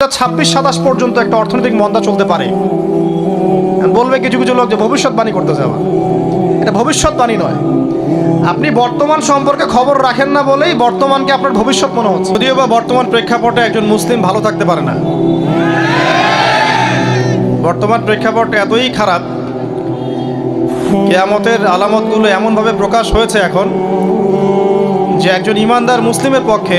ছাব্বিশ সাতাশ পর্যন্ত একটা অর্থনৈতিক মন্দা চলতে পারে। বলবে কিছু কিছু লোক যে ভবিষ্যৎবাণী করতে যাওয়া এটা ভবিষ্যৎবাণী নয়। আপনি বর্তমান সম্পর্কে খবর রাখেন না বলেই বর্তমানকে আপনার ভবিষ্যৎ মনে হচ্ছে। যদিও বা বর্তমান প্রেক্ষাপটে একজন মুসলিম ভালো থাকতে পারে না। বর্তমান প্রেক্ষাপট এতই খারাপ, কেয়ামতের আলামতগুলো এমনভাবে প্রকাশ হয়েছে এখন যে একজন ইমানদার মুসলিমের পক্ষে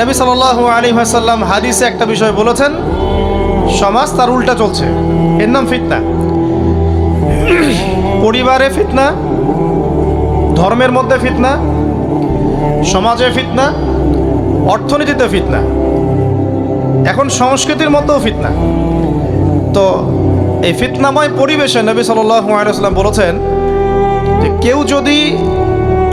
নবী সাল্লাল্লাহু আলী হাসাল্লাম হাদিসে একটা বিষয় বলেছেন, সমাজ তার উল্টা চলছে। এর নাম ফিতনা। পরিবারে ফিতনা, ধর্মের মধ্যে ফিতনা, সমাজে ফিতনা, অর্থনীতিতে ফিতনা। এখন সংস্কৃতির মধ্যেও ফিতনা। তো এই ফিতনাময় পরিবেশে নবী ওয়াসাল্লাম বলেছেন যে কেউ যদি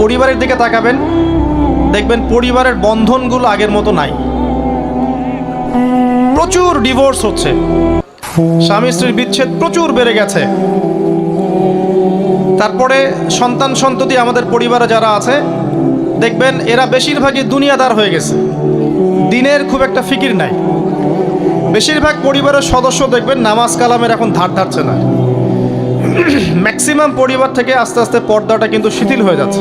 পরিবারের দিকে তাকাবেন, দেখবেন পরিবারের বন্ধনগুলো আগের মতো নাই। প্রচুর ডিভোর্স হচ্ছে। স্বামী স্ত্রীর বিচ্ছেদ প্রচুর বেড়ে গেছে। তারপরে সন্তান সন্ততি আমাদের পরিবারে যারা আছে, দেখবেন এরা বেশিরভাগই দুনিয়াদার হয়ে গেছে। দিনের খুব একটা ফিকির নাই। বেশিরভাগ পরিবারের সদস্য দেখবেন নামাজ কালামের এখন ধার ধারছে না। ম্যাক্সিমাম পরিবার থেকে আস্তে আস্তে পর্দাটা কিন্তু শিথিল হয়ে যাচ্ছে।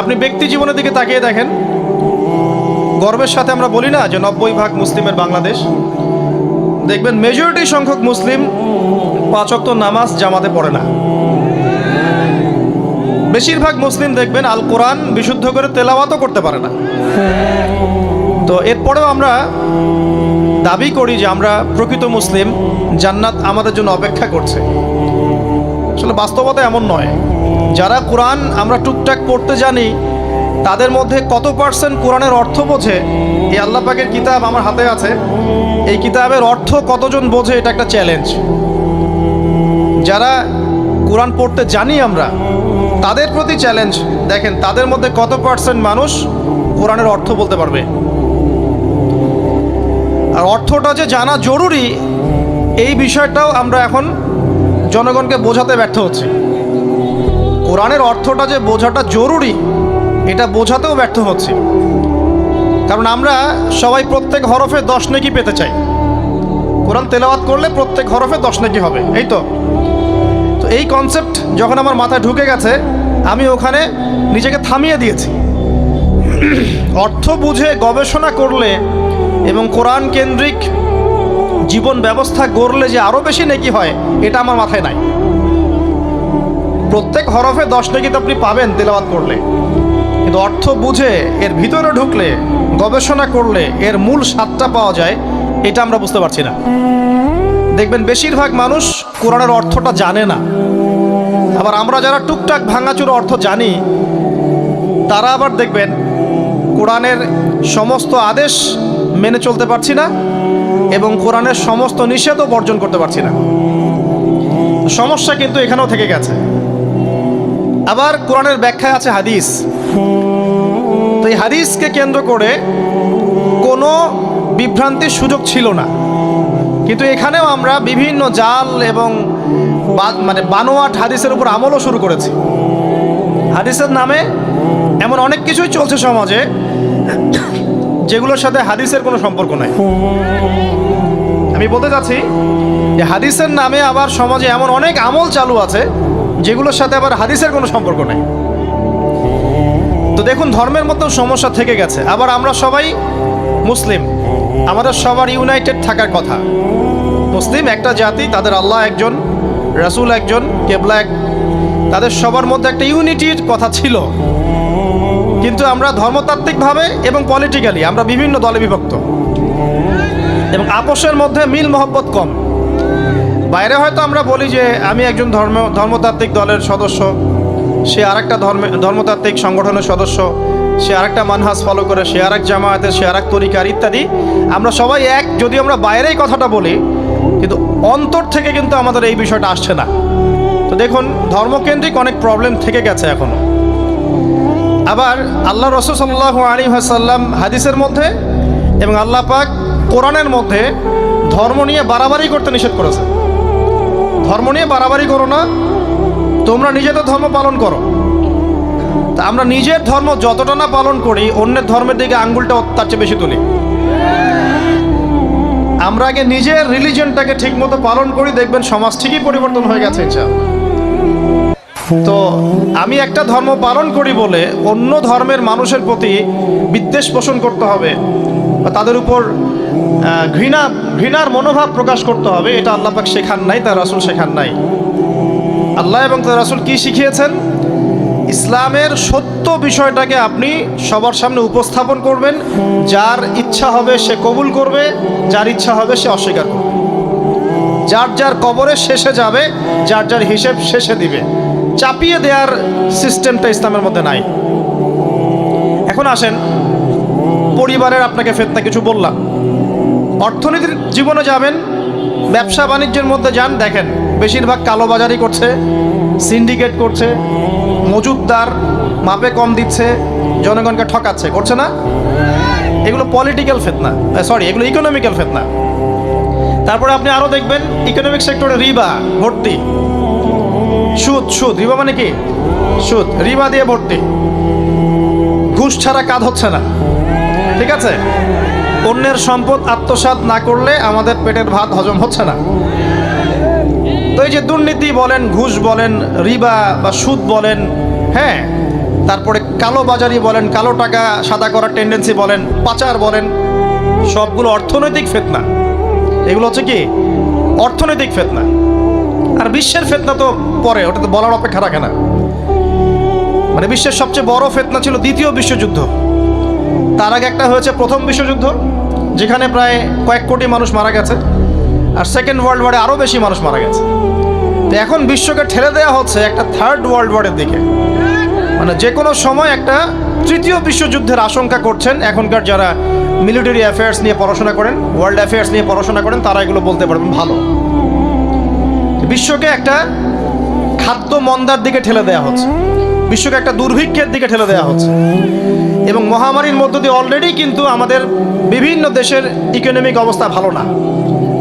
আপনি ব্যক্তি জীবনের দিকে তাকিয়ে দেখেন। গর্বের সাথে আমরা বলি না যে নব্বই ভাগ মুসলিমের বাংলাদেশ। দেখবেন মেজরিটি সংখ্যক মুসলিম পাঁচক্ত নামাজ জামাতে পড়ে না। বেশিরভাগ মুসলিম দেখবেন আল কোরআন বিশুদ্ধ করে তেলাওয়াতও করতে পারে না। তো এরপরেও আমরা দাবি করি যে আমরা প্রকৃত মুসলিম, জান্নাত আমাদের জন্য অপেক্ষা করছে। আসলে বাস্তবতা এমন নয়। যারা কোরআন আমরা টুকটাক পড়তে জানি, তাদের মধ্যে কত পার্সেন্ট কোরআনের অর্থ বোঝে? এই আল্লাহ পাকের কিতাব আমার হাতে আছে। এই কিতাবের অর্থ কতজন বোঝে, এটা একটা চ্যালেঞ্জ যারা কোরআন পড়তে জানি আমরা, তাদের প্রতি চ্যালেঞ্জ দেখেন, তাদের মধ্যে কত পার্সেন্ট মানুষ কোরআনের অর্থ বলতে পারবে? আর অর্থটা যে জানা জরুরি, এই বিষয়টাও আমরা এখন জনগণকে বোঝাতে ব্যর্থ হচ্ছি। কোরআনের অর্থটা যে বোঝাটা জরুরি, এটা বোঝাতেও ব্যর্থ হচ্ছে। কারণ আমরা সবাই প্রত্যেক হরফে দশ নেকি পেতে চাই। কোরআন তেলাওয়াত করলে প্রত্যেক হরফে দশ নেকি হবে, এই তো? তো এই কনসেপ্ট যখন আমার মাথায় ঢুকে গেছে, আমি ওখানে নিজেকে থামিয়ে দিয়েছি। অর্থ বুঝে গবেষণা করলে এবং কোরআন কেন্দ্রিক জীবন ব্যবস্থা গড়লে যে আরও বেশি নেকি হয়, এটা আমার মাথায় নাই। প্রত্যেক হরফে দশ নেকি তো আপনি পাবেন তেলাওয়াত করলে। কিন্তু অর্থ বুঝে, এর ভিতরে ঢুকলে, গবেষণা করলে, এর মূল স্বাদটা পাওয়া যায়, এটা আমরা বুঝতে পারছি না। দেখবেন বেশিরভাগ মানুষ কোরআনের অর্থটা জানে না। আবার আমরা যারা টুকটাক ভাঙাচুর অর্থ জানি, তারা আবার দেখবেন কোরআনের সমস্ত আদেশ মেনে চলতে পারছি না এবং কোরআনের সমস্ত নিষেধও বর্জন করতে পারছি না। সমস্যা কিন্তু এখানেও থেকে গেছে। আবার কোরআনের ব্যাখ্যায় আছে হাদিস। তো এই হাদিসকে কেন্দ্র করে কোনো বিভ্রান্তির সুযোগ ছিল না। কিন্তু এখানেও আমরা বিভিন্ন জাল এবং মানে বানোয়াট হাদিসের উপর আমলও শুরু করেছি। হাদিসের নামে এমন অনেক কিছুই চলছে সমাজে। যেগুলোর সাথে হাদিসের কোনো সম্পর্ক নাই। আমি বলতে চাচ্ছি যে হাদিসের নামে আবার সমাজে এমন অনেক আমল চালু আছে যেগুলোর সাথে আবার হাদিসের কোনো সম্পর্ক নেই। তো দেখুন, ধর্মের মতো সমস্যা থেকে গেছে। আবার আমরা সবাই মুসলিম। আমাদের সবার ইউনাইটেড থাকার কথা। মুসলিম একটা জাতি, তাদের আল্লাহ একজন, রাসুল একজন, কেবলা এক তাদের সবার মধ্যে একটা ইউনিটির কথা ছিল। কিন্তু আমরা ধর্মতাত্ত্বিকভাবে এবং পলিটিক্যালি আমরা বিভিন্ন দলে বিভক্ত। এবং আপোষের মধ্যে মিল মহব্বত কম। বাইরে হয়তো আমরা বলি যে আমি একজন ধর্ম, ধর্মতাত্ত্বিক দলের সদস্য, সে আরেকটা ধর্মে, ধর্মতাত্ত্বিক সংগঠনের সদস্য, সে আরেকটা মানহাজ ফলো করে, সে আরেক জামায়াতের, সে আরেক তরিকার ইত্যাদি। আমরা সবাই এক যদি আমরা বাইরেই কথাটা বলি, কিন্তু অন্তর থেকে কিন্তু আমাদের এই বিষয়টা আসছে না। তো দেখুন, ধর্মকেন্দ্রিক অনেক প্রবলেম থেকে গেছে এখনও। আবার আল্লাহ রসুল সাল্লাহ আলী সাল্লাম হাদিসের মধ্যে এবং আল্লাহ পাক কোরআনের মধ্যে ধর্ম নিয়ে বাড়াবাড়ি করতে নিষেধ করেছে। ধর্ম নিয়ে বাড়াবাড়ি করো না, তোমরা নিজেদের ধর্ম পালন করো। তা আমরা নিজের ধর্ম যতটা না পালন করি, অন্যের ধর্মের দিকে আঙ্গুলটা তার চেয়ে বেশি তুলি। আমরা আগে নিজের রিলিজনটাকে ঠিকমতো পালন করি, দেখবেন সমাজ ঠিকই পরিবর্তন হয়ে গেছে, ইনশাআল্লাহ। তো আমি একটা ধর্ম পালন করি বলে অন্য ধর্মের মানুষের প্রতি বিদ্বেষ পোষণ করতে হবে বা তাদের উপর ঘৃণা, ঘৃণার মনোভাব প্রকাশ করতে হবে, এটা আল্লাহ পাক শেখান নাই, তার রাসুল শেখান নাই। আল্লাহ এবং তার রাসুল কি শিখিয়েছেন? ইসলামের সত্য বিষয়টাকে আপনি সবার সামনে উপস্থাপন করবেন, যার ইচ্ছা হবে সে কবুল করবে, যার ইচ্ছা হবে সে অস্বীকার করবে। যার যার কবরের শেষে যাবে, যার যার হিসেব শেষে দিবে। চাপিয়ে দেওয়ার সিস্টেমটা ইসলামের মধ্যে নাই। এখন আসেন, পরিবারের আপনাকে ফেতনা কিছু বললাম। অর্থনীতির জীবনে যাবেন, ব্যবসা বাণিজ্যের মধ্যে যান, দেখেন, বেশিরভাগ কালোবাজারি করছে, সিন্ডিকেট করছে মজুদদার মাপে কম দিচ্ছে, জনগণকে ঠকাচ্ছে, করছে না? এগুলো পলিটিক্যাল ফেতনা সরি এগুলো ইকোনমিক্যাল ফেতনা। তারপরে আপনি আরও দেখবেন ইকোনমিক সেক্টরে রিবা ভর্তি। সুদ সুদ, রিবা মানে কি? সুদ, রিবা দিয়ে ভর্তি। ঘুষ ছাড়া কাজ হচ্ছে না। ঠিক আছে? অন্যের সম্পদ আত্মসাৎ না করলে আমাদের পেটের ভাত হজম হচ্ছে না। তো এই যে দুর্নীতি বলেন, ঘুষ বলেন, রিবা বা সুদ বলেন হ্যাঁ? তারপরে কালো বাজারি বলেন, কালো টাকা সাদা করার টেন্ডেন্সি বলেন, পাচার বলেন, সবগুলো অর্থনৈতিক ফেতনা। এগুলো হচ্ছে কি? অর্থনৈতিক ফেতনা। আর বিশ্বের ফেতনা তো পরে, ওটা তো বলার অপেক্ষা রাখে না। মানে বিশ্বের সবচেয়ে বড় ফেতনা ছিল দ্বিতীয় বিশ্বযুদ্ধ। তার আগে একটা হয়েছে প্রথম বিশ্বযুদ্ধ, যেখানে প্রায় কয়েক কোটি মানুষ মারা গেছে, আর সেকেন্ড ওয়ার্ল্ড ওয়ারে আরও বেশি মানুষ মারা গেছে। তো এখন বিশ্বকে ঠেলে দেওয়া হচ্ছে একটা থার্ড ওয়ার্ল্ড ওয়ারের দিকে। মানে যে কোনো সময় একটা তৃতীয় বিশ্বযুদ্ধের আশঙ্কা করছেন এখনকার যারা মিলিটারি অ্যাফেয়ার্স নিয়ে পড়াশোনা করেন ওয়ার্ল্ড অ্যাফেয়ার্স নিয়ে পড়াশোনা করেন, তারা এগুলো বলতে পারবেন ভালো। বিশ্বকে একটা খাদ্য মন্দার দিকে ঠেলে দেওয়া হচ্ছে। বিশ্বকে একটা দুর্ভিক্ষের দিকে ঠেলে দেওয়া হচ্ছে। এবং মহামারীর মধ্য দিয়ে অলরেডি কিন্তু আমাদের বিভিন্ন দেশের ইকোনমিক অবস্থা ভালো না।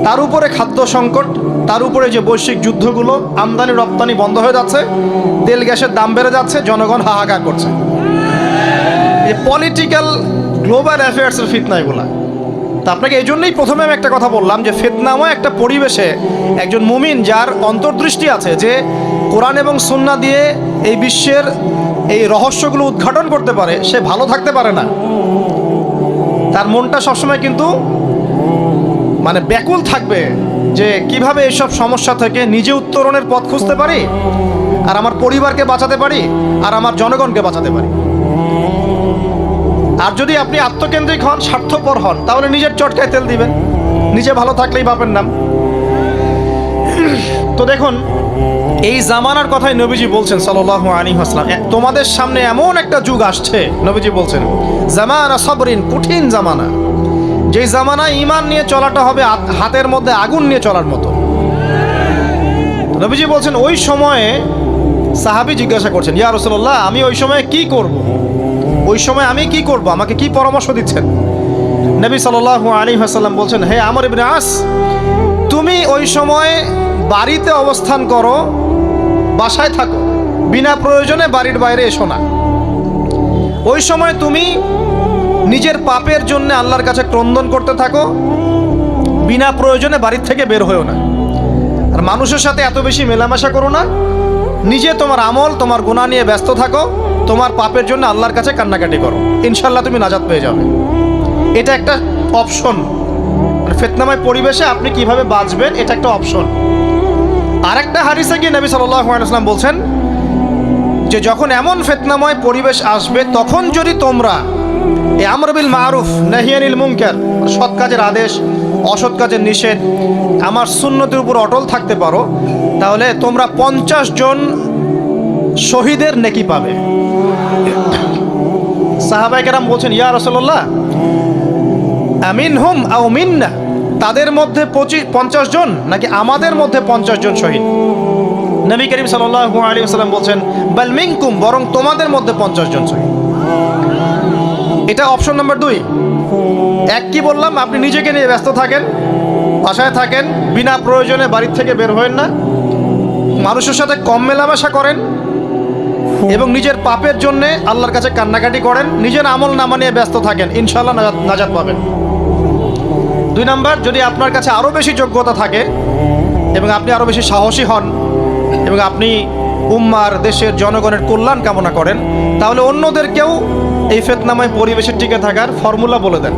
তার উপরে খাদ্য সংকট, তার উপরে যে বৈশ্বিক যুদ্ধগুলো, আমদানি, রপ্তানি বন্ধ হয়ে যাচ্ছে, তেল, গ্যাসের দাম বেড়ে যাচ্ছে, জনগণ হাহাকার করছে। এই পলিটিক্যাল গ্লোবাল অ্যাফেয়ার্সের ফিতনা এগুলা। তা আপনাকে এই জন্যই প্রথমে আমি একটা কথা বললাম যে ফেতনাময় একটা পরিবেশে একজন মুমিন যার অন্তর্দৃষ্টি আছে যে কোরআন এবং সুন্না দিয়ে এই বিশ্বের এই রহস্যগুলো উদ্ঘাটন করতে পারে, সে ভালো থাকতে পারে না। তার মনটা সবসময় কিন্তু মানে ব্যাকুল থাকবে যে কীভাবে এইসব সমস্যা থেকে নিজে উত্তরণের পথ খুঁজতে পারি, আর আমার পরিবারকে বাঁচাতে পারি, আর আমার জনগণকে বাঁচাতে পারি। আর যদি আপনি আত্মকেন্দ্রিক হন, স্বার্থপর হন, তাহলে নিজের চটকায় তেল দিবেন। নিজে ভালো থাকলেই বাপের নাম। তো দেখুন, এই জামানার কথাই নবীজি বলছেন সাল্লাহ আলী আসলাম তোমাদের সামনে এমন একটা যুগ আসছে, নবীজি বলছেন, জামানা সবরিন, কঠিন জামানা। যেই জামানায় ইমান নিয়ে চলাটা হবে হাতের মধ্যে আগুন নিয়ে চলার মতো। নবীজি বলছেন, ওই সময়ে সাহাবি জিজ্ঞাসা করছেন, ইয়া রসুল্লাহ আমি ওই সময়ে কি করব। ওই সময় আমি কি করব? আমাকে কি পরামর্শ দিচ্ছেন? নবী সাল আলী হাসাল্লাম বলছেন, হে আমর ইবনে আস, তুমি ওই সময় বাড়িতে অবস্থান করো, বাসায় থাকো। বিনা প্রয়োজনে বাড়ির বাইরে এসো না। ওই সময় তুমি নিজের পাপের জন্য আল্লাহর কাছে ক্রন্দন করতে থাকো, বিনা প্রয়োজনে বাড়ির থেকে বের হয়েও না। আর মানুষের সাথে এত বেশি মেলামেশা করো না। নিজে তোমার আমল, তোমার গুণা নিয়ে ব্যস্ত থাকো, তোমার পাপের জন্য আল্লাহর কাছে কান্নাকাটি করো। ইনশাল্লাহ তুমি নাজাত পেয়ে যাবে। এটা একটা অপশন। মানে ফেতনাময় পরিবেশে আপনি কীভাবে বাঁচবেন, এটা একটা অপশন। আরেকটা হারিসে গিয়ে নবী সাল্লাম বলছেন যে, যখন এমন ফেতনাময় পরিবেশ আসবে, তখন যদি তোমরা এ আমরবিল মারুফ, নাহিয়ানিল মুনকার সৎ কাজের আদেশ অসৎ কাজের নিষেধ, আমার সুন্নতির উপর অটল থাকতে পারো, তাহলে তোমরা পঞ্চাশ জন শহীদের নেকি পাবে। সাহাবাই কেরাম বলছেন, ইয়া রসল্লাহ আমিন হুম আও মিন্না, তাদের মধ্যে পঁচিশ পঞ্চাশ জন নাকি আমাদের মধ্যে পঞ্চাশ জন শহীদ? নবী করিম সাল্লাল্লাহু আলাইহি ওয়াসাল্লাম বলছেন, বাল মিনকুম, বরং তোমাদের মধ্যে পঞ্চাশ জন শহীদ। এটা অপশন নাম্বার দুই। এক কি বললাম? আপনি নিজেকে নিয়ে ব্যস্ত থাকেন, বাসায় থাকেন, বিনা প্রয়োজনে বাড়ির থেকে বের হবেন না। মানুষের সাথে কম মেলামেশা করেন এবং নিজের পাপের জন্য আল্লাহর কাছে কান্নাকাটি করেন। নিজের আমল নামা নিয়ে ব্যস্ত থাকেন ইনশাল্লাহ নাজাত পাবেন। দুই নাম্বার, যদি আপনার কাছে আরও বেশি যোগ্যতা থাকে এবং আপনি আরও বেশি সাহসী হন এবং আপনি উম্মার দেশের জনগণের কল্যাণ কামনা করেন, তাহলে অন্যদেরকেও এই ফেতনাময় পরিবেশে টিকে থাকার ফর্মুলা বলে দেন।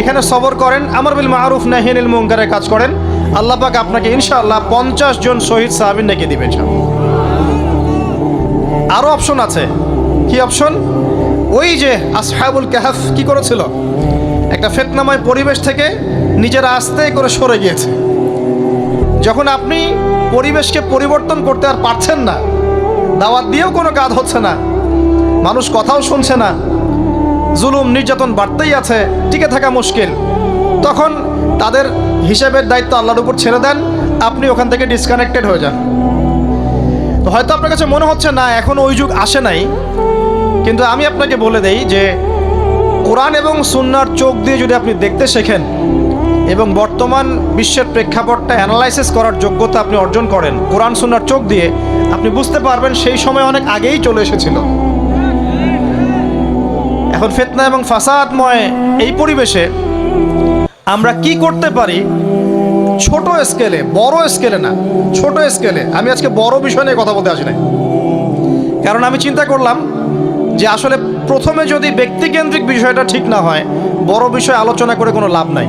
এখানে সবর করেন, আমার বিল মারুফ নাহিনুল মুঙ্কারের কাজ করেন। আল্লাহ পাক আপনাকে ইনশাআল্লাহ পঞ্চাশ জন শহীদ সাহাবিন ডেকে দিবেন। আরও অপশন আছে। কি অপশন ওই যে আসহাবুল কাহাফ কি করেছিল? একটা ফেতনাময় পরিবেশ থেকে নিজেরা আস্তে করে সরে গিয়েছে। যখন আপনি পরিবেশকে পরিবর্তন করতে আর পারছেন না। দাওয়াত দিয়েও কোনো কাজ হচ্ছে না। মানুষ কথাও শুনছে না। জুলুম, নির্যাতন বাড়তেই আছে। টিকে থাকা মুশকিল। তখন তাদের হিসেবের দায়িত্ব আল্লাহর উপর ছেড়ে দেন। আপনি ওখান থেকে ডিসকানেক্টেড হয়ে যান। তো হয়তো আপনার কাছে মনে হচ্ছে, না, এখন ওই যুগ আসে নাই। কিন্তু আমি আপনাকে বলে দেই যে, কোরআন এবং সুন্নার চোখ দিয়ে যদি আপনি দেখতে শেখেন এবং বর্তমান বিশ্বের প্রেক্ষাপটটা অ্যানালাইসিস করার যোগ্যতা আপনি অর্জন করেন। কোরআন, সুন্নার চোখ দিয়ে আপনি বুঝতে পারবেন সেই সময় অনেক আগেই চলে এসেছিল। এখন ফেতনা এবং ফাসাদময় এই পরিবেশে আমরা কি করতে পারি? ছোট স্কেলে বড় স্কেলে না, ছোট স্কেলে আমি আজকে বড় বিষয় নিয়ে কথা বলতে আসি নাই। কারণ আমি চিন্তা করলাম যে আসলে প্রথমে যদি ব্যক্তিকেন্দ্রিক বিষয়টা ঠিক না হয়, বড় বিষয় আলোচনা করে কোনো লাভ নাই।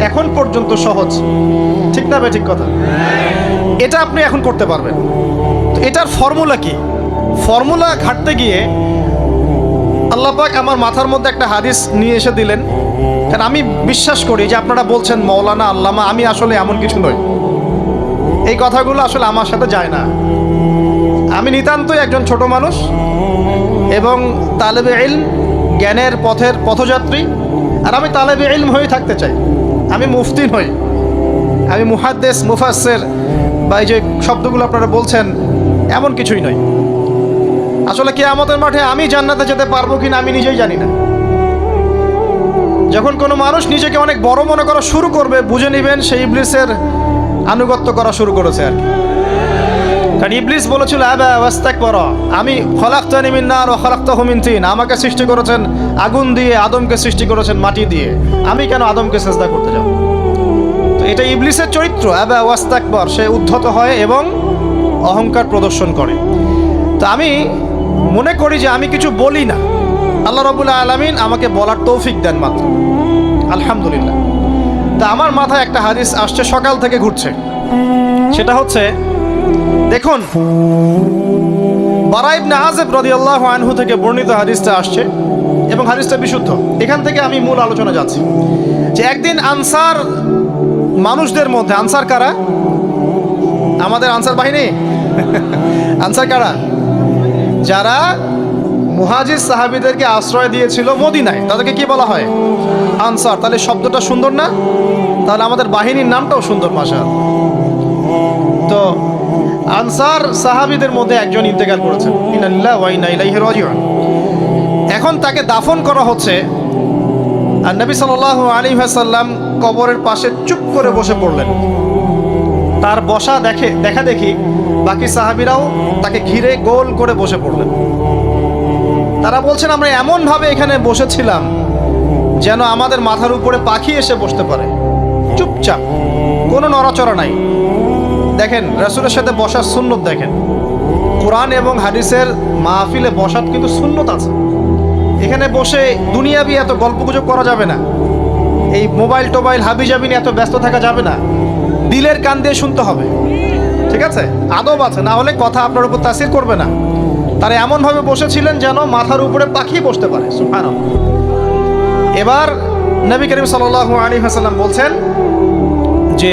এখন পর্যন্ত সহজ। ঠিক না ঠিক কথা? এটা আপনি এখন করতে পারবেন। তো এটার ফর্মুলা কি? ফর্মুলা ঘাটতে গিয়ে আল্লাহ পাক আমার মাথার মধ্যে একটা হাদিস নিয়ে এসে দিলেন। কারণ আমি বিশ্বাস করি যে আপনারা বলছেন, মৌলানা, আল্লামা, আমি আসলে এমন কিছু নই। এই কথাগুলো আসলে আমার সাথে যায় না। আমি নিতান্তই একজন ছোট মানুষ এবং তালেবে ইলম, জ্ঞানের পথের পথযাত্রী। আর আমি তালেবে ইলম হয়ে থাকতে চাই। আমি মুফতি নই। আমি মুহাদ্দেস মুফাসের বা এই যে শব্দগুলো আপনারা বলছেন, এমন কিছুই নয় আসলে কি আমাদের মাঠে আমি জান্নাতে যেতে পারব কিনা আমি নিজেই জানি না। যখন কোনো মানুষ নিজেকে অনেক বড় মনে করা শুরু করবে, বুঝে নেবেন সেই ইবলিসের আনুগত্য করা শুরু করেছে আর কি। কারণ ইবলিস বলেছিল, আবা ওয়াস্তাক পর আমি খলাক্তানি মিন্নার ও খলাক্ত হুমিন তিন আমাকে সৃষ্টি করেছেন আগুন দিয়ে, আদমকে সৃষ্টি করেছেন মাটি দিয়ে আমি কেন আদমকে চেষ্টা করতে যাব? তো এটা ইবলিসের চরিত্র, আবা ওয়াস্তাক পর সে উদ্ধত হয় এবং অহংকার প্রদর্শন করে। তো আমি মনে করি যে আমি কিছু বলি না। আল্লাহ রবুল্লা আলমিন আমাকে বলার তৌফিক দেন মাত্র। আলহামদুলিল্লাহ। তা আমার মাথায় একটা হাদিস আসছে সকাল থেকে ঘুরছে। সেটা হচ্ছে দেখুন বারাইবনে আজেব রাদিয়াল্লাহু আনহু থেকে বর্ণিত হাদিসটা আসছে এবং হাদিসটা বিশুদ্ধ। এখান থেকে আমি মূল আলোচনা যাচ্ছি। যে একদিন আনসার মানুষদের মধ্যে, আনসার কারা? আমাদের আনসার বাহিনী? আনসার কারা? যারা মুহাজির সাহাবিদেরকে আশ্রয় দিয়েছিল মদিনায়। তাদেরকে কি বলা হয়? আনসার। তাহলে শব্দটা সুন্দর না? তাহলে আমাদের বাহিনীর নামটাও সুন্দর মাসা তো আনসার সাহাবিদের মধ্যে একজন ইন্তেকাল করেছেন। এখন তাকে দাফন করা হচ্ছে। আর নবী সাল্লাল্লাহু আলাইহি ওয়াসাল্লাম কবরের পাশে চুপ করে বসে পড়লেন। তার বসা দেখে দেখা দেখি বাকি সাহাবিরাও তাকে ঘিরে গোল করে বসে পড়লেন। তারা বলছেন, আমরা এমনভাবে এখানে বসেছিলাম যেন আমাদের মাথার উপরে পাখি এসে বসতে পারে। চুপচাপ, কোনো নড়াচড়া নাই। দেখেন, রাসূলের সাথে বসার সুন্নত দেখেন। কোরআন এবং হাদিসের মাহফিলে বসার কিন্তু সুন্নত আছে। এখানে বসে দুনিয়াবি এত গল্পগুজব করা যাবে না। এই মোবাইল টোবাইল হাবি জাবি নিয়ে এত ব্যস্ত থাকা যাবে না। দিলের কান দিয়ে শুনতে হবে। ঠিক আছে? আদব আছে, না হলে কথা আপনার উপর তাসির করবে না। তারা এমনভাবে বসেছিলেন যেন মাথার উপরে পাখি বসতে পারে। এবার নবী করিম সাল আলী হাসাল্লাম বলছেন যে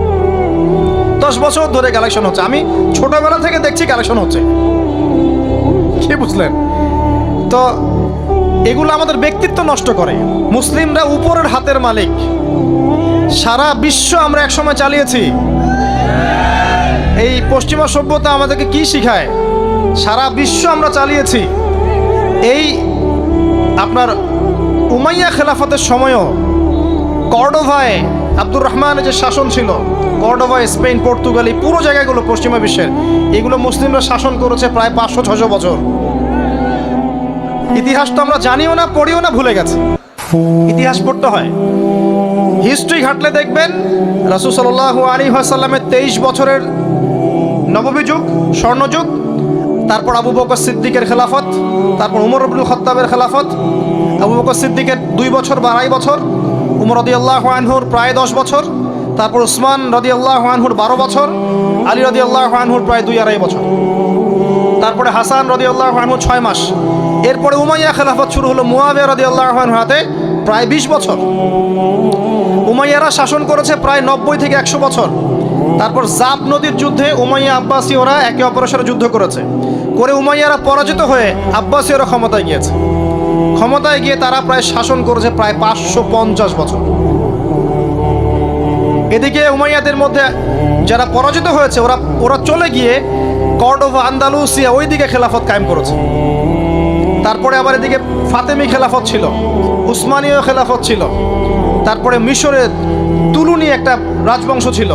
দশ বছর ধরে কালেকশন হচ্ছে। আমি ছোটবেলা থেকে দেখছি কালেকশন হচ্ছে। কি বুঝলেন? তো এগুলো আমাদের ব্যক্তিত্ব নষ্ট করে। মুসলিমরা উপরের হাতের মালিক। সারা বিশ্ব আমরা একসময় চালিয়েছি। এই পশ্চিমা সভ্যতা আমাদেরকে কি শিখায়? সারা বিশ্ব আমরা চালিয়েছি। এই আপনার উমাইয়া খেলাফতের সময়ও কর্ডোভায় আব্দুর রহমানের যে শাসন ছিল কর্ডোভায় স্পেন, পর্তুগাল এই পুরো জায়গাগুলো পশ্চিমা বিশ্বের, এগুলো মুসলিমরা শাসন করেছে প্রায় পাঁচশো ছশো বছর। ইতিহাস তো আমরা জানিও না, পড়িও না, ভুলে গেছে। ইতিহাস পড়তে হয়। হিস্ট্রি ঘাটলে দেখবেন, রাসুল সাল্লাহ আলী আসাল্লামের তেইশ বছরের নবমী যুগ স্বর্ণযুগ তারপর আবু বকর সিদ্দিকের খেলাফত, তারপর উমর আব্দুল খত্তাবের খেলাফত, আবু বকর সিদ্দিকের দুই বছর বা আড়াই বছর উমর রদি আল্লাহ আনহুর প্রায় দশ বছর, তারপর উসমান রদি আল্লাহ আনহুর বারো বছর, আলী রদি আল্লাহ আনহুর প্রায় দুই আড়াই বছর। তারপরে হাসান রদি আল্লাহ আনহু ছয় মাস। এরপরে উমাইয়া খেলাফত শুরু হলো মুয়াবিয়া রদি আল্লাহ আনহু হাতে প্রায় বিশ বছর। উমাইয়ারা শাসন করেছে প্রায় নব্বই থেকে একশো বছর। তারপর জাপ নদীর যুদ্ধে উমাইয়া আব্বাসীয়রা একে অপরের সাথে যুদ্ধ করেছে। করে উমাইয়ারা পরাজিত হয়ে আব্বাসীয়রা ক্ষমতায় গিয়েছে। ক্ষমতায় গিয়ে তারা প্রায় শাসন করেছে প্রায় পাঁচশো পঞ্চাশ বছর। এদিকে উমাইয়াদের মধ্যে যারা পরাজিত হয়েছে, ওরা ওরা চলে গিয়ে কর্ডোভা, আন্দালুসিয়া ওইদিকে খেলাফত কায়েম করেছে। তারপরে আবার এদিকে ফাতেমি খেলাফত ছিল, উসমানীয় খেলাফত ছিল। তারপরে মিশরে তুলুনি একটা রাজবংশ ছিল।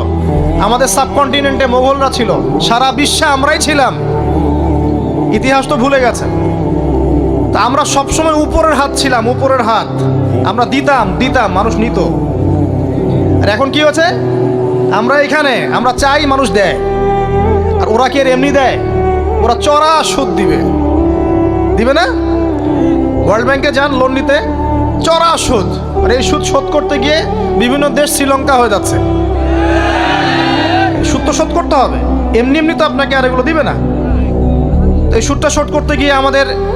আমাদের সাবকন্টিনেন্টে মোগলরা ছিল। সারা বিশ্বে আমরাই ছিলাম। ইতিহাস তো ভুলে গেছে তা আমরা সবসময় উপরের হাত ছিলাম, উপরের হাত। আমরা দিতাম দিতাম, মানুষ নিত। আর এখন কি হয়েছে আমরা এখানে, আমরা চাই মানুষ দেয়। আর ওরা কি আর এমনি দেয়? ওরা চড়া সুদ দিবে। দিবে না? ওয়ার্ল্ড ব্যাংকে যান লোন নিতে। চড়া সুদ। আর এই সুদ শোধ করতে গিয়ে বিভিন্ন দেশ শ্রীলঙ্কা হয়ে যাচ্ছে। সুদ তো শোধ করতে হবে। এমনি এমনি তো আপনাকে আর এগুলো দিবে না। তো এই সুদটা শোধ করতে গিয়ে আমাদের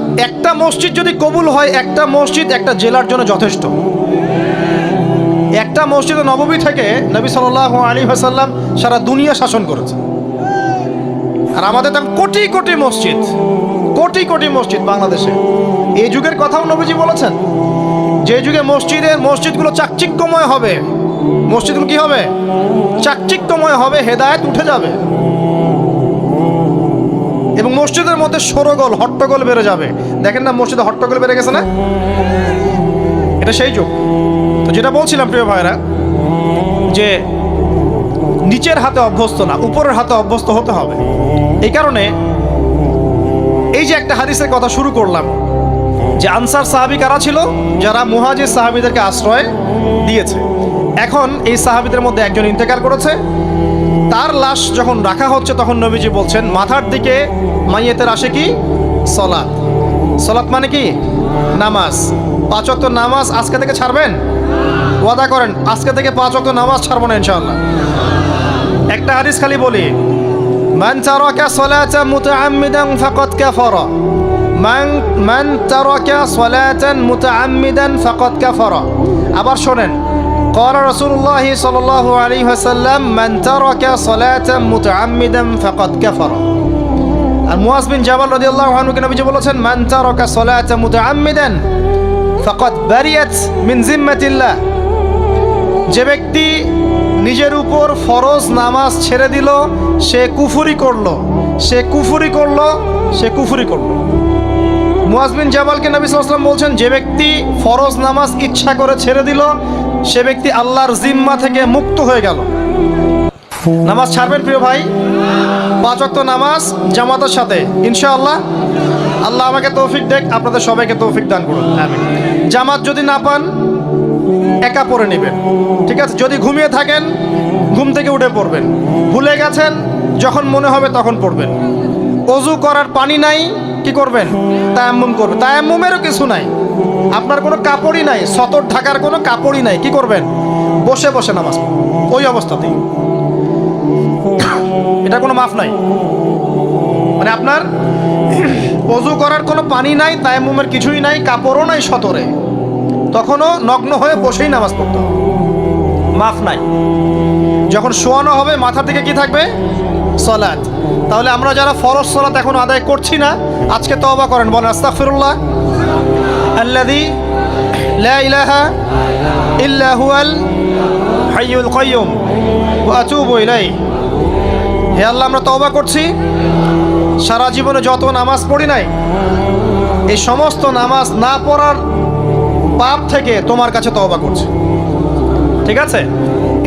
একটা মসজিদ যদি কবুল হয়, একটা মসজিদ একটা জেলার জন্য যথেষ্ট। একটা মসজিদে নবমী থেকে নবী সাল্লাহ আলী হাসাল্লাম সারা দুনিয়া শাসন করেছে আর আমাদের তেমন কোটি কোটি মসজিদ, কোটি কোটি মসজিদ বাংলাদেশে। এই যুগের কথাও নবীজি বলেছেন, যে যুগে মসজিদের, মসজিদগুলো চাকচিক্যময় হবে। মসজিদগুলো কি হবে? চাকচিক্যময় হবে, হেদায়েত উঠে যাবে। এবং মসজিদের মধ্যে সরগোল, হট্টগোল বেড়ে যাবে। দেখেন না, মসজিদে হট্টগোল বেড়ে গেছে না? এটা সেই যুগ। তো যেটা বলছিলাম, প্রিয় ভাইরা যে নিচের হাতে অভ্যস্ত না, উপরের হাতে অভ্যস্ত হতে হবে। এই কারণে এই যে একটা হাদিসের কথা শুরু করলাম, যে আনসার সাহাবি কারা ছিল? যারা মুহাজির সাহাবিদেরকে আশ্রয় দিয়েছে। এখন এই সাহাবিদের মধ্যে একজন ইন্তেকার করেছে তার লাশ যখন রাখা হচ্ছে, তখন নবীজি বলছেন, মাথার দিকে মাইয়েতের আসে কি? সলাৎ। সলাৎ মানে কি? নামাজ। পাঁচ ওয়াক্ত নামাজ আজকে থেকে ছাড়বেন? ওয়াদা করেন, আজকে থেকে পাঁচ ওয়াক্ত নামাজ ছাড়বো না ইনশাআল্লাহ। একটা হাদিস খালি বলি, মান তারাকা সালাতান মুতাআম্মিদান ফাকাদ কাফারা। মান মান তারাকা সালাতান মুতাআম্মিদান ফাকাদ কাফারা। আবার শুনেন قال رسول الله صلى الله عليه وسلم من ترك صلاة متعمدا فقد كفر আর মুয়াজ বিন জাবাল রাদিয়াল্লাহু আনহু কে নবীজি বলেছেন মান তারাকা সালাতা মুতাআম্মিদান ফাকাদ বারিয়াত মিন জিম্মাতিল্লাহ যে ব্যক্তি নিজের উপর ফরজ নামাজ ছেড়ে দিল সে কুফুরি করলো সে কুফুরি করলো সে কুফুরি করলো মুয়াজ বিন জাবালকে নবী সাল্লাল্লাহু বলছেন যে ব্যক্তি ফরজ নামাজ ইচ্ছা করে ছেড়ে দিল সে ব্যক্তি আল্লাহর জিম্মা থেকে মুক্ত হয়ে গেল। নামাজ ছাড়বেন প্রিয় ভাই? পাঁচ ওয়াক্ত নামাজ জামাতের সাথে। ইনশাআল্লাহ আল্লাহ আমাকে তৌফিক দেখ আপনাদের সবাইকে তৌফিক দান করুন। জামাত যদি না পান একা পরে নেবেন। ঠিক আছে? যদি ঘুমিয়ে থাকেন ঘুম থেকে উঠে পড়বেন। ভুলে গেছেন যখন মনে হবে তখন পড়বেন। অজু করার পানি নাই কি করবেন? তায়াম্মুম করবেন। তায়াম্মুমেরও কিছু নাই। আপনার কোনো কাপড়ই নাই, সতর ঢাকার কোনো কাপড়ই নাই, কি করবেন? বসে বসে নামাজ ওই অবস্থাতেই এটা কোনো মাফ নাই। মানে আপনার অজু করার কোনো পানি নাই, তায়াম্মুমের কিছুই নাই, কাপড়ও নাই সতরে। তখনও নগ্ন হয়ে বসেই নামাজ পড়তে হবে। মাফ নাই। যখন শোয়ানো হবে, মাথা থেকে কি থাকবে? সলাৎ। তাহলে আমরা যারা ফরজ সলাৎ এখন আদায় করছি না, আজকে তওবা করেন। বলেন, আস্তাগফিরুল্লাহ। লা ইলাহা ইল্লা হুয়াল হাইয়ুল কাইয়ুম ওয়া আতুবু ইলাইহি। হে আল্লাহ, আমরা তওবা করছি। সারা জীবনে যত নামাজ পড়ি নাই, এই সমস্ত নামাজ না পড়ার পাপ থেকে তোমার কাছে তওবা করছি। ঠিক আছে?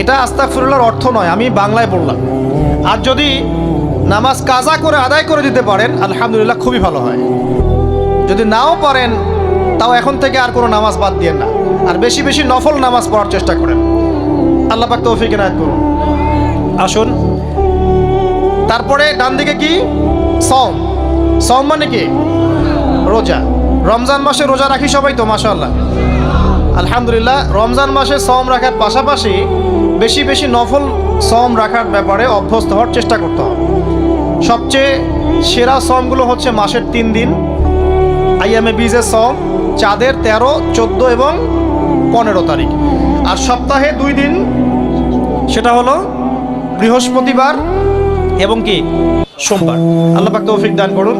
এটা আস্তাগফিরুল্লাহর অর্থ নয়, আমি বাংলায় বললাম। আর যদি নামাজ কাজা করে আদায় করে দিতে পারেন, আলহামদুলিল্লাহ খুবই ভালো হয়। যদি নাও পারেন তাও এখন থেকে আর কোনো নামাজ বাদ দিয়ে না। আর বেশি বেশি নফল নামাজ পড়ার চেষ্টা করেন। আল্লাহ পাক তৌফিক এনায়েত করুন। আসুন। তারপরে ডান দিকে কি? সম সম মানে কি? রোজা। রমজান মাসে রোজা রাখি সবাই তো, মাশাআল্লাহ। আলহামদুলিল্লাহ, রমজান মাসে সম রাখার পাশাপাশি বেশি বেশি নফল সম রাখার ব্যাপারে অভ্যস্ত হওয়ার চেষ্টা করতে হবে। সবচেয়ে সেরা সমগুলো হচ্ছে মাসের তিন দিন। আইএমএ বীজের সম চাঁদের তেরো, চোদ্দ এবং পনেরো তারিখ। আর সপ্তাহে দুই দিন, সেটা হলো বৃহস্পতিবার এবং কি? সোমবার। আল্লাহ পাক তৌফিক দান করুন